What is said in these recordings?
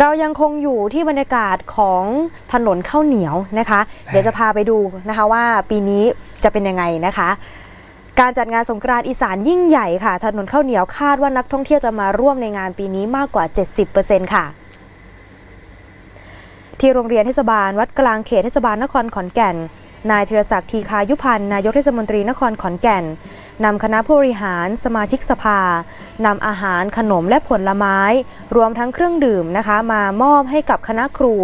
เรายังคงอยู่ที่บรรยากาศของถนนข้าวเหนียวนะคะ เดี๋ยวจะพาไปดูนะคะว่าปีนี้จะเป็นยังไงนะคะ การจัดงานสงกรานต์อีสานยิ่งใหญ่ค่ะ ถนนข้าวเหนียวคาดว่านักท่องเที่ยวจะมาร่วมในงานปีนี้มากกว่า 70%ค่ะที่โรงเรียนเทศบาลวัดกลางเขตเทศบาลนครขอนแก่น นายธีรศักดิ์ทีคายุพันธ์นายกเทศมนตรีนครขอนแก่นนำคณะผู้บริหารสมาชิกสภานำอาหารขนมและผลไม้ รวมทั้งเครื่องดื่มนะคะ มามอบให้กับคณะครู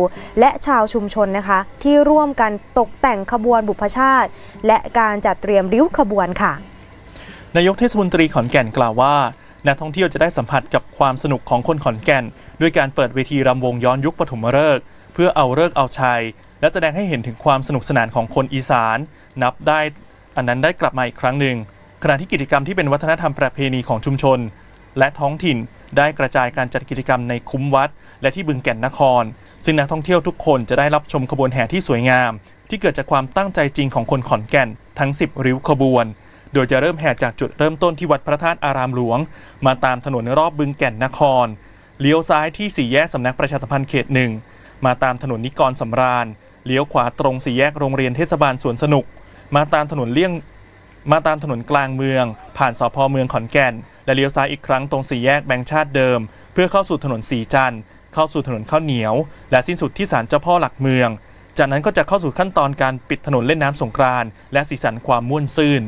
และชาวชุมชนนะคะ ที่ร่วมกันตกแต่งขบวนบุพชาติ และการจัดเตรียมริ้วขบวนค่ะ นายกเทศมนตรีขอนแก่นกล่าวว่านักท่องเที่ยวจะได้สัมผัสกับความสนุกของคนขอนแก่น ด้วยการเปิดเวทีรำวงย้อนยุคปฐมฤกษ์เพื่อเอาเลิกเอาชัย และแสดงให้เห็นถึงความสนุกสนานของคนอีสาน นับได้อันนั้นได้กลับมาอีกครั้งหนึ่งขณะที่กิจกรรมที่เป็นวัฒนธรรมประเพณีของชุมชน และท้องถิ่นได้กระจายการจัดกิจกรรมในคุ้มวัด และที่บึงแก่นนคร ซึ่งนักท่องเที่ยวทุกคนจะได้รับชมขบวนแห่ที่สวยงาม ที่เกิดจากความตั้งใจจริงของคนขอนแก่นทั้ง 10 ริ้วขบวน โดยจะเริ่มแห่จากจุดเริ่มต้นที่วัดพระธาตุอารามหลวง มาตามถนนรอบบึงแก่นนคร เลี้ยวซ้ายที่สี่แยกสำนักประชาสัมพันธ์เขตหนึ่งมาตามถนนนิกรสำราญ เลี้ยวขวาตรงสี่แยกโรงเรียนเทศบาลสวนสนุก มาตามถนนเลี่ยงมาตามถนนกลางเมือง ผ่านสพเมืองขอนแก่น และเลี้ยวซ้ายอีกครั้งตรงสี่แยกแบงค์ชาติเดิม เพื่อเข้าสู่ถนนสีจันทร์เข้าสู่ถนนข้าวเหนียว และสิ้นสุดที่ศาลเจ้าพ่อหลักเมือง จากนั้นก็จะเข้าสู่ขั้นตอนการปิดถนนเล่นน้ำสงกรานต์และสีสันความม่วนซื่น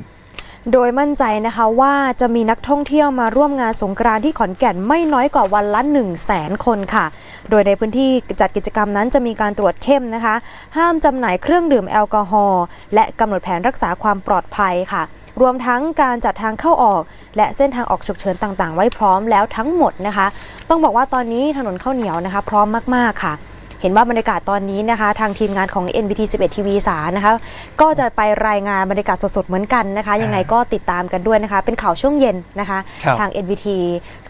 โดยมั่นใจนะคะว่าจะมีนักท่องเที่ยวมาร่วมงานสงกรานที่ขอนแก่นไม่น้อยกว่าวันละ 1 0 0 0 0แสนคนค่ะ โดยในพื้นที่จัดกิจกรรมนั้นจะมีการตรวจเข้มนะคะ ห้ามจำหน่ายเครื่องดื่มแอลกอฮอล์และกำหนดแผนรักษาความปลอดภัยค่ะ รวมทั้งการจัดทางเข้าออก และเส้นทางออกฉุกเฉินต่างๆ ไว้พร้อมแล้วทั้งหมดนะคะ ต้องบอกว่าตอนนี้ถนนข้าวเหนียวนะคะ พร้อมมากๆค่ะเห็นว่าบรรยากาศตอนนี้นะคะ ทางทีมงานของ NBT 11 TV สารนะคะ ก็จะไปรายงานบรรยากาศสดๆเหมือนกันนะคะ ยังไงก็ติดตามกันด้วยนะคะ เป็นข่าวช่วงเย็นนะคะครับทาง NBT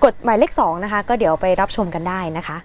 กดหมายเลข2นะคะ ก็เดี๋ยวไปรับชมกันได้นะคะ